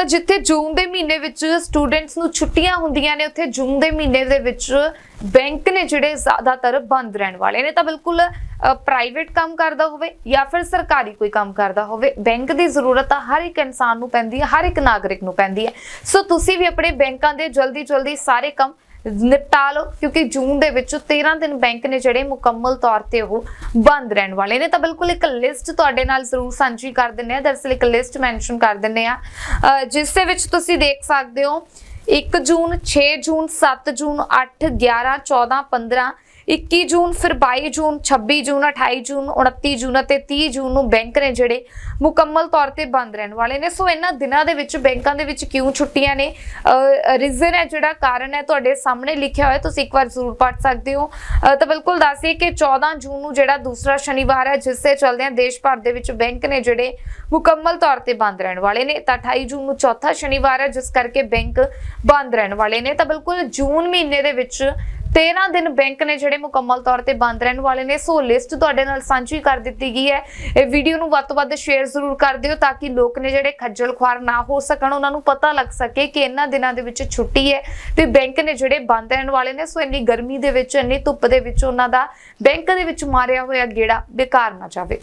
ਤਾਂ ਜਿੱਥੇ ਜੂਨ ਦੇ ਮਹੀਨੇ ਵਿੱਚ ਸਟੂਡੈਂਟਸ ਨੂੰ ਛੁੱਟੀਆਂ ਹੁੰਦੀਆਂ ਨੇ, ਉੱਥੇ ਜੂਨ ਦੇ ਮਹੀਨੇ ਦੇ ਵਿੱਚ ਬੈਂਕ ਨੇ ਜਿਹੜੇ ਜ਼ਿਆਦਾਤਰ ਬੰਦ ਰਹਿਣ ਵਾਲੇ ਨੇ। ਤਾਂ ਬਿਲਕੁਲ ਪ੍ਰਾਈਵੇਟ ਕੰਮ ਕਰਦਾ ਹੋਵੇ ਜਾਂ ਫਿਰ ਸਰਕਾਰੀ ਕੋਈ ਕੰਮ ਕਰਦਾ ਹੋਵੇ, ਬੈਂਕ ਦੀ ਜ਼ਰੂਰਤ ਤਾਂ ਹਰ ਇੱਕ ਇਨਸਾਨ ਨੂੰ ਪੈਂਦੀ ਹੈ, ਹਰ ਇੱਕ ਨਾਗਰਿਕ ਨੂੰ ਪੈਂਦੀ ਹੈ। ਸੋ ਤੁਸੀਂ ਵੀ ਆਪਣੇ ਬੈਂਕਾਂ ਦੇ ਜਲਦੀ ਜਲਦੀ ਸਾਰੇ ਕੰਮ ਨਿਪਟਾ ਲਓ, ਕਿਉਂਕਿ ਜੂਨ ਦੇ ਵਿੱਚ 13 ਦਿਨ ਬੈਂਕ ਨੇ ਜਿਹੜੇ ਮੁਕੰਮਲ ਤੌਰ ਤੇ ਉਹ ਬੰਦ ਰਹਿਣ ਵਾਲੇ ਨੇ। ਤਾਂ ਬਿਲਕੁਲ ਇੱਕ ਲਿਸਟ ਤੁਹਾਡੇ ਨਾਲ ਜ਼ਰੂਰ ਸਾਂਝੀ ਕਰ ਦਿੰਨੇ ਆ ਦਰਅਸਲ ਇੱਕ ਲਿਸਟ ਮੈਂਸ਼ਨ ਕਰ ਦਿੰਨੇ ਆ ਅਹ ਜਿਸ ਦੇ ਵਿੱਚ ਤੁਸੀਂ ਦੇਖ ਸਕਦੇ ਹੋ 1 ਜੂਨ 6 ਜੂਨ 7 ਜੂਨ 8 11 14 15 21 ਜੂਨ, ਫਿਰ 22 ਜੂਨ 26 ਜੂਨ 28 ਜੂਨ 29 ਜੂਨ ਅਤੇ 30 ਜੂਨ ਨੂੰ ਬੈਂਕ ਨੇ ਜਿਹੜੇ ਮੁਕੰਮਲ ਤੌਰ ਤੇ ਬੰਦ ਰਹਿਣ ਵਾਲੇ ਨੇ। ਸੋ ਇਹਨਾਂ ਦਿਨਾਂ ਦੇ ਵਿੱਚ ਬੈਂਕਾਂ ਦੇ ਵਿੱਚ ਕਿਉਂ ਛੁੱਟੀਆਂ ਨੇ? ਰੀਜ਼ਨ ਹੈ ਜਿਹੜਾ, ਕਾਰਨ ਹੈ ਤੁਹਾਡੇ ਸਾਹਮਣੇ ਲਿਖਿਆ ਹੋਇਆ, ਤੁਸੀਂ ਇੱਕ ਵਾਰ ਜ਼ਰੂਰ ਪੜ੍ਹ ਸਕਦੇ ਹੋ। ਤਾਂ ਬਿਲਕੁਲ ਦੱਸੀਏ ਕਿ 14 ਜੂਨ ਨੂੰ ਜਿਹੜਾ ਦੂਸਰਾ ਸ਼ਨੀਵਾਰ ਹੈ, ਜਿਸ ਦੇ ਚੱਲਦਿਆਂ ਦੇਸ਼ ਭਰ ਦੇ ਵਿੱਚ ਬੈਂਕ ਨੇ ਜਿਹੜੇ ਮੁਕੰਮਲ ਤੌਰ ਤੇ ਬੰਦ ਰਹਿਣ ਵਾਲੇ ਨੇ। ਤਾਂ 28 ਜੂਨ ਨੂੰ ਚੌਥਾ ਸ਼ਨੀਵਾਰ ਹੈ, ਜਿਸ ਕਰਕੇ ਬੈਂਕ ਬੰਦ ਰਹਿਣ ਵਾਲੇ ਨੇ। ਤਾਂ ਬਿਲਕੁਲ ਜੂਨ ਮਹੀਨੇ ਦੇ ਵਿੱਚ 13 ਦਿਨ ਬੈਂਕ ਨੇ ਜਿਹੜੇ ਮੁਕੰਮਲ ਤੌਰ ਤੇ ਬੰਦ ਰਹਿਣ ਵਾਲੇ ਨੇ, ਸੋ ਲਿਸਟ ਤੁਹਾਡੇ ਨਾਲ ਸਾਂਝੀ ਕਰ ਦਿੱਤੀ ਗਈ ਹੈ। ਇਹ ਵੀਡੀਓ ਨੂੰ ਵੱਧ ਤੋਂ ਵੱਧ ਸ਼ੇਅਰ ਜ਼ਰੂਰ ਕਰ ਦਿਓ ਤਾਂ ਕਿ ਲੋਕ ਨੇ ਜਿਹੜੇ ਖੱਜਲ ਖੁਆਰ ਨਾ ਹੋ ਸਕਣ, ਉਹਨਾਂ ਨੂੰ ਪਤਾ ਲੱਗ ਸਕੇ ਕਿ ਇਹਨਾਂ ਦਿਨਾਂ ਦੇ ਵਿੱਚ ਛੁੱਟੀ ਹੈ ਤੇ ਬੈਂਕ ਨੇ ਜਿਹੜੇ ਬੰਦ ਰਹਿਣ ਵਾਲੇ ਨੇ, ਸੋ ਇੰਨੀ ਗਰਮੀ ਦੇ ਵਿੱਚ, ਇੰਨੀ ਧੁੱਪ ਦੇ ਵਿੱਚ ਉਹਨਾਂ ਦਾ ਬੈਂਕ ਦੇ ਵਿੱਚ ਮਾਰਿਆ ਹੋਇਆ ਗੇੜਾ ਬੇਕਾਰ ਨਾ ਜਾਵੇ।